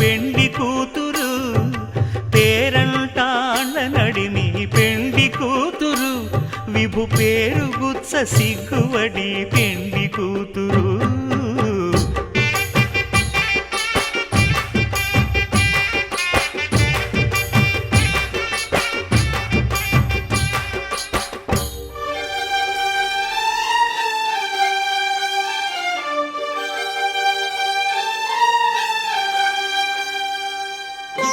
పెండి కూతురు పేరంటాళ్ళ నడిమి పెండి కూతురు విభు పేరు గుత్స సిగ్గువడి పెండి కూతురు.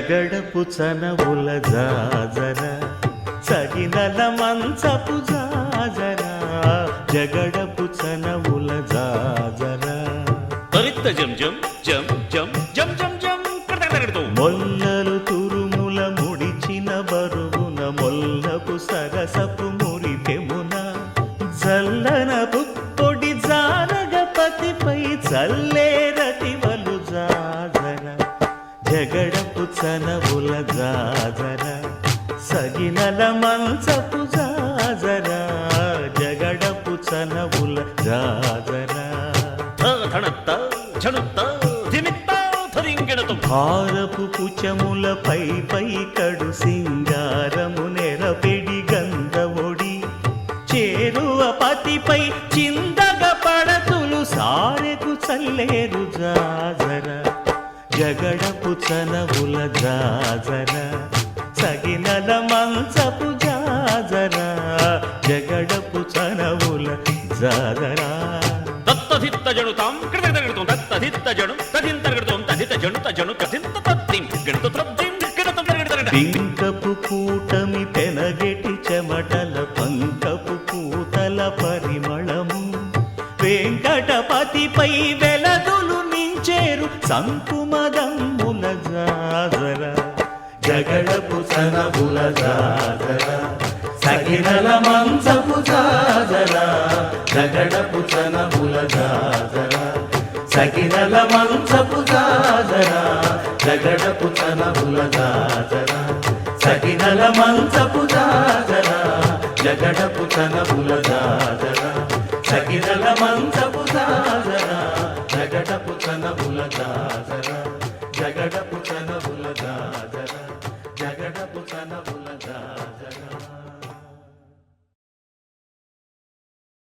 జగడపు చనవుల జాజర సగినల మంచపు జాజర జగడపు చనవుల జాజర తరిత్త జం జం జం జం జం జం జం. మొల్లలు తురుముల ముడిచిన బరువున మొల్లపు సరసపు మురిపెమున జల్లన జాజర సగినల మంచపు జాజర జగడపు చనవుల జాజర. భారపు కుచములపై పై కడు సింగారము నెరపెడి గంధవొడి చేరువ పతిపై చిందగ పడతులు సారెకు చల్లేరు జాజర. జగడపు చనవుల జాజర సగినల మంచపు జాజర జగడపు చనవుల జాజరా దత్తధిత్త జణుతాం కడతకడతకడతో. దత్తధిత్త జణు తధింతరగడతోం తధిత జణు తజణు కథింత తద్దిం గణిత త్రద్దిం గణితం తరగడతరగడ. పింకపు కూటమి పెనగెటి చెమటల పంకపు పూతల పరిమళము వెంకటపతిపై వెలదులు నించేరు సనబుల జాజర జగడపు సనబుల జాజర సగినల మంచపు జాజర జగడపు సనబుల జాజర సగినల మంచపు జాజర జగడపు సనబుల జాజర సగినల మంచపు జాజర జగడపు సనబుల జాజర సగినల మంచపు జాజర జగడపు సనబుల జాజర